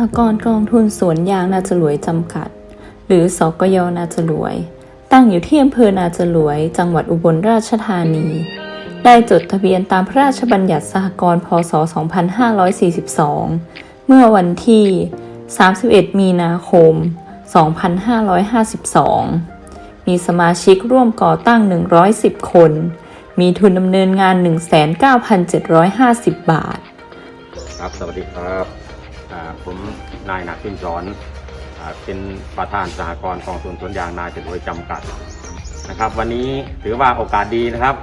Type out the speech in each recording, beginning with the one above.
หกรณ์กองทุนสวนยางนาจรวยจำกัด หรือสกยนาจรวย ตั้งอยู่ที่อำเภอนาจรวย จังหวัดอุบลราชธานี ได้จดทะเบียนตามพระราชบัญญัติสหกรณ์พศ 2542 เมื่อวันที่ 31 มีนาคม 2552 มีสมาชิกร่วมก่อตั้ง 110 คน มีทุนดำเนินงาน 19,750 บาท ครับ สวัสดีครับ ผมนายหนักพิมสอนเป็นประธานสหกรณ์กองทุนสวนยางนาจรวยจำกัดนะครับ วันนี้ถือว่าโอกาสดีนะครับ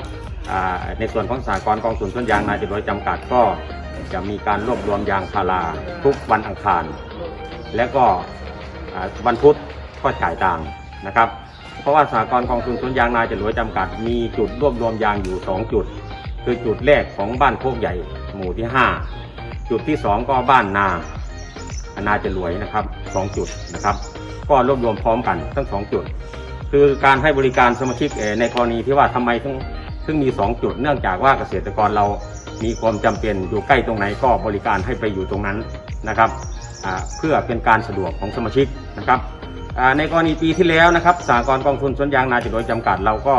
ในส่วนของสหกรณ์กองทุนสวนยางนาจรวยจำกัดก็จะมีการรวบรวมยางพาราทุกวันอังคาร และก็วันพุธก็จ่ายตังนะครับ เพราะว่าสหกรณ์กองทุนสวนยางนาจรวยจำกัด มีจุดรวบรวมยางอยู่ 2 จุด คือจุดแรกของบ้านโคกใหญ่หมู่ที่ 5 จุดที่ 2 ก็บ้านนา นาจะรวยนะครับสองจุดนะครับ ก็รวบรวมพร้อมกันทั้งสองจุด คือการให้บริการสมาชิกในกรณีที่ว่าทำไมถึงถึงมี 2 จุด เนื่องจากว่าเกษตรกรเรามีความจำเป็นอยู่ใกล้ตรงไหนก็บริการให้ไปอยู่ตรงนั้นนะครับเพื่อเป็นการสะดวกของสมาชิกนะครับในกรณีปีที่แล้วนะครับสหกรณ์กองทุนสวนยางนาจะรวยจำกัดเราก็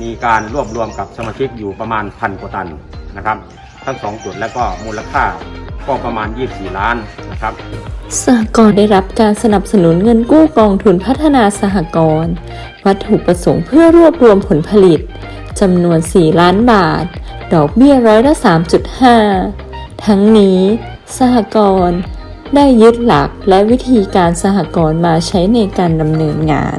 มีการรวบรวมกับสมาชิกอยู่ประมาณพันกว่าตันนะครับ ทั้งสองจุดแล้วก็มูลค่า ก็ประมาณ 24 ล้านนะครับสหกรณ์ได้รับการสนับสนุนเงินกู้กองทุนพัฒนาสหกรณ์วัตถุประสงค์เพื่อรวบรวมผลผลิตจำนวน 4 ล้านบาท ดอกเบี้ยร้อยละ 3.5 ทั้งนี้ สหกรณ์ได้ยึดหลักและวิธีการสหกรณ์มาใช้ในการดำเนินงาน